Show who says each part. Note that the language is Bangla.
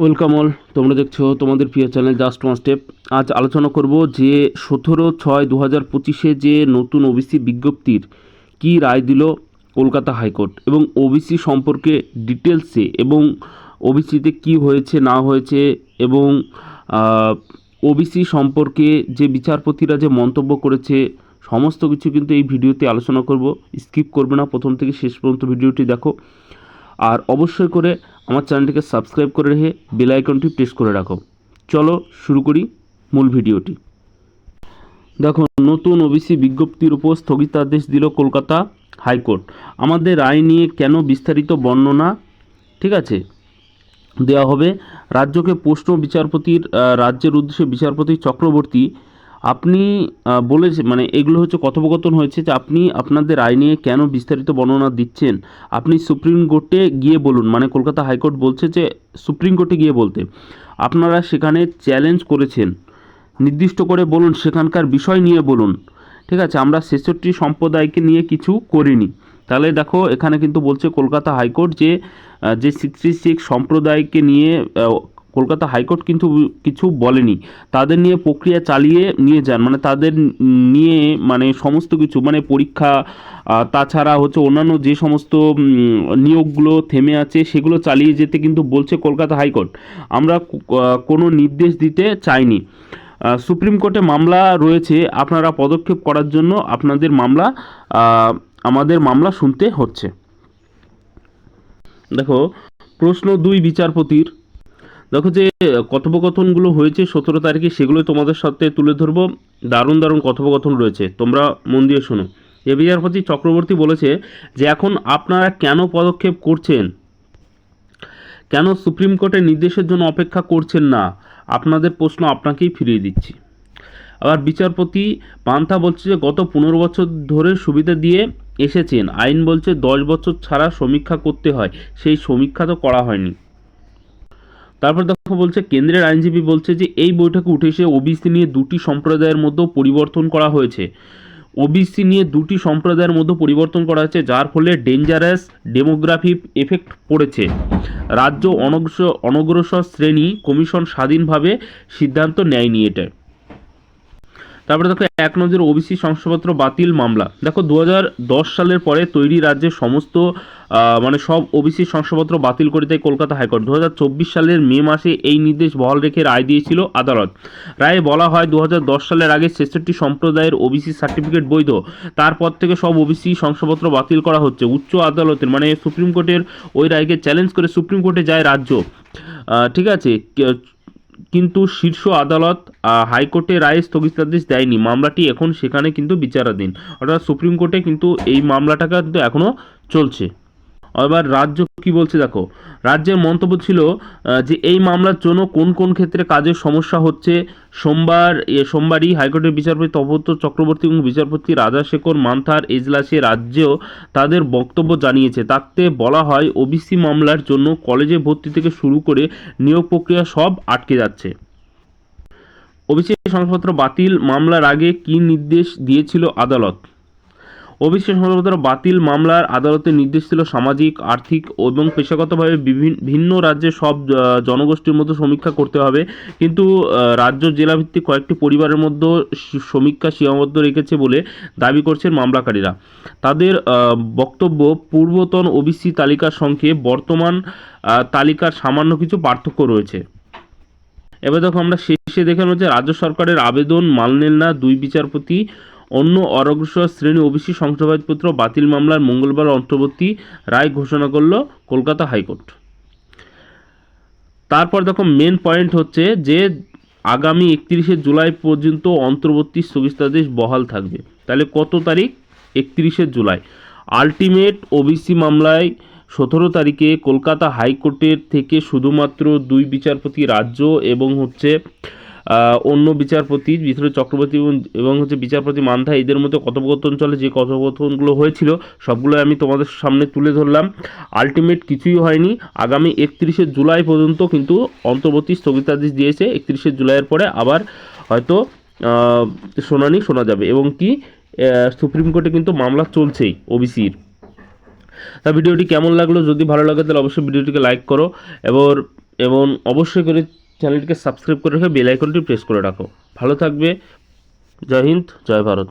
Speaker 1: ওয়েলকাম অল তোমরা দেখছ তোমাদের প্রিয় চ্যানেল জাস্ট ওয়ান স্টেপ। আজ আলোচনা করব যে সতেরো ছয় দু হাজার পঁচিশে যে নতুন ওবিসি বিজ্ঞপ্তির কি রায় দিল কলকাতা হাইকোর্ট এবং ওবিসি সম্পর্কে ডিটেলসে এবং ওবিসিতে কি হয়েছে, না হয়েছে এবং ওবিসি সম্পর্কে যে বিচারপতিরা যে মন্তব্য করেছে, সমস্ত কিছু কিন্তু এই ভিডিওতে আলোচনা করব। স্কিপ করবে না, প্রথম থেকে শেষ পর্যন্ত ভিডিওটি দেখো। আর অবশ্যই করে আমার চ্যানেলটিকে সাবস্ক্রাইব করে রেখে বেল আইকনটি প্রেস করে রাখো। চলো শুরু করি মূল ভিডিওটি। দেখো, নতুন ওবিসি বিজ্ঞপ্তির উপর স্থগিতাদেশ দিল কলকাতা হাইকোর্ট। আমাদের রায় নিয়ে কেন বিস্তারিত বর্ণনা, ঠিক আছে দেওয়া হবে। রাজ্যকে প্রশ্ন বিচারপতির রাজ্যের উদ্দেশ্যে বিচারপতি চক্রবর্তী আপনি বলেছে মানে এগুলো হচ্ছে কথোপকথন হয়েছে যে আপনি আপনাদের আইন নিয়ে কেন বিস্তারিত বর্ণনা দিচ্ছেন? আপনি সুপ্রিম কোর্টে গিয়ে বলুন মানে কলকাতা হাইকোর্ট বলছে যে সুপ্রিম কোর্টে গিয়ে বলতে। আপনারা সেখানে চ্যালেঞ্জ করেছেন। নির্দিষ্ট করে বলুন, সেখানকার বিষয় নিয়ে বলুন। ঠিক আছে, আমরা ছেষট্টি সম্প্রদায়কে নিয়ে কিছু করিনি। তাহলে দেখো, এখানে কিন্তু বলছে কলকাতা হাইকোর্ট যে যে সিক্সটি সিক্স সম্প্রদায়কে নিয়ে কলকাতা হাইকোর্ট কিন্তু কিছু বলেনি। তাদের নিয়ে প্রক্রিয়া চালিয়ে নিয়ে যান মানে তাদের নিয়ে মানে সমস্ত কিছু মানে পরীক্ষা তাছাড়া হচ্ছে অন্যান্য যে সমস্ত নিয়োগগুলো থেমে আছে সেগুলো চালিয়ে যেতে কিন্তু বলছে কলকাতা হাইকোর্ট। আমরা কোনো নির্দেশ দিতে চাইনি। সুপ্রিম কোর্টে মামলা রয়েছে, আপনারা পদক্ষেপ করার জন্য আপনাদের মামলা আমাদের মামলা শুনতে হচ্ছে। দেখো, প্রশ্ন দুই বিচারপতির। দেখো যে, কথোপকথনগুলো হয়েছে সতেরো তারিখে সেগুলো তোমাদের সাথে তুলে ধরবো। দারুণ দারুণ কথোপকথন রয়েছে। তোমরা মন দিয়ে শোনো। এ বিচারপতি চক্রবর্তী বলেছে যে, এখন আপনারা কেন পদক্ষেপ করছেন? কেন সুপ্রিম কোর্টের নির্দেশের জন্য অপেক্ষা করছেন না? আপনাদের প্রশ্ন আপনাকেই ফিরিয়ে দিচ্ছি। আবার বিচারপতি পান্থা বলছে যে, গত পনেরো বছর ধরে সুবিধা দিয়ে এসেছেন। আইন বলছে দশ বছর ছাড়া সমীক্ষা করতে হয়। সেই সমীক্ষা তো করা হয়নি। তারপর দেখো বলছে, কেন্দ্রের আইনজীবী বলছে যে, এই বৈঠকে উঠে এসে ওবিসি নিয়ে দুটি সম্প্রদায়ের মধ্যে পরিবর্তন করা হয়েছে। ওবিসি নিয়ে দুটি সম্প্রদায়ের মধ্যে পরিবর্তন করা হয়েছে, যার ফলে ডেঞ্জারাস ডেমোগ্রাফি এফেক্ট পড়েছে। রাজ্য অনগ্রসর অনগ্রসর শ্রেণি কমিশন স্বাধীনভাবে সিদ্ধান্ত নেয়নি এটা। তারপরে দেখো, এক নজর ওবিসি শংসাপত্র বাতিল মামলা। দেখো দু হাজার দশ সালের পরে তৈরি রাজ্যের সমস্ত মানে সব ওবিসি শংসাপত্র বাতিল করে দেয় কলকাতা হাইকোর্ট। দু হাজার চব্বিশ সালের মে মাসে এই নির্দেশ বহাল রেখে রায় দিয়েছিল আদালত। রায়ে বলা হয় দু হাজার দশ সালের আগে ছেষট্টি সম্প্রদায়ের ওবিসি সার্টিফিকেট বৈধ। তারপর থেকে সব ওবিসি শংসাপত্র বাতিল করা হচ্ছে। উচ্চ আদালতের মানে সুপ্রিম কোর্টের ওই রায়কে চ্যালেঞ্জ করে সুপ্রিম কোর্টে যায় রাজ্য। ঠিক আছে? কিন্তু শীর্ষ আদালত হাইকোর্টে রায়ে স্থগিতাদেশ দেয়নি। মামলাটি এখন সেখানে কিন্তু বিচারাধীন। অর্থাৎ সুপ্রিম কোর্টে কিন্তু এই মামলাটাকে কিন্তু এখনও চলছে। আবার রাজ্য কি বলছে দেখো? রাজ্যের মন্তব্য ছিল যে এই মামলার জন্য কোন কোন ক্ষেত্রে কাজের সমস্যা হচ্ছে। সোমবার সোমবারই হাইকোর্টের বিচারপতি তপব্রত চক্রবর্তী এবং বিচারপতি রাজাশেখর মান্থার এজলাসে রাজ্যেও তাদের বক্তব্য জানিয়েছে। তাতে বলা হয়, ওবিসি মামলার জন্য কলেজে ভর্তি থেকে শুরু করে নিয়োগ প্রক্রিয়া সব আটকে যাচ্ছে। ওবিসি শংসাপত্র বাতিল, মামলার আগে কি নির্দেশ দিয়েছিল আদালত? ওবিসি শংসাপত্র বাতিল মামলার আদালতের নির্দেশ ছিল সামাজিক, আর্থিক এবং পেশাগতভাবে বিভিন্ন ভিন্ন রাজ্যের সব জনগোষ্ঠীর মধ্যে সমীক্ষা করতে হবে। কিন্তু রাজ্য জেলাভিত্তিক কয়েকটি পরিবারের মধ্যে সমীক্ষা সীমাবদ্ধ রেখেছে বলে দাবি করছেন মামলাকারীরা। তাদের বক্তব্য, পূর্বতন ওবিসি তালিকার সঙ্গে বর্তমান তালিকার সামান্য কিছু পার্থক্য রয়েছে। এবার দেখো আমরা শেষে দেখে নেব যে রাজ্য সরকারের আবেদন মানলেন না দুই বিচারপতি অন্য অরগ্রসর শ্রেণি ওবিসি শংসাবাদপত্র বাতিল মামলার মঙ্গলবার অন্তর্বর্তী রায় ঘোষণা করল কলকাতা হাইকোর্ট। তারপর দেখো মেন পয়েন্ট হচ্ছে যে আগামী একত্রিশে জুলাই পর্যন্ত অন্তর্বর্তী স্থগিতাদেশ বহাল থাকবে। তাহলে কত তারিখ? একত্রিশে জুলাই। আলটিমেট ওবিসি মামলায় সতেরো তারিখে কলকাতা হাইকোর্টের থেকে শুধুমাত্র দুই বিচারপতি রাজ্য এবং হচ্ছে অন্য বিচারপতি ভিতরে চক্রবর্তী এবং- এবং হচ্ছে বিচারপতি মান্থা এদের মধ্যে কথোপকথন চলে। যে কথোপকথনগুলো হয়েছিল সবগুলো আমি তোমাদের সামনে তুলে ধরলাম। আলটিমেট কিছুই হয়নি। আগামী একত্রিশে জুলাই পর্যন্ত কিন্তু অন্তর্বর্তী স্থগিতাদেশ দিয়েছে। একত্রিশে জুলাইয়ের পরে আবার হয়তো শোনানি শোনা যাবে। এবং কি সুপ্রিম কোর্টে কিন্তু মামলা চলছেই, ওবিসির। তা ভিডিওটি কেমন লাগল? যদি ভালো লাগে, তাহলে অবশ্যই ভিডিওটিকে লাইক করো। এবার এবং অবশ্যই করে চ্যানেলটিকে সাবস্ক্রাইব করে রেখে বেল আইকনটি প্রেস করে রাখো। ভালো থাকবে। জয় হিন্দ, জয় ভারত।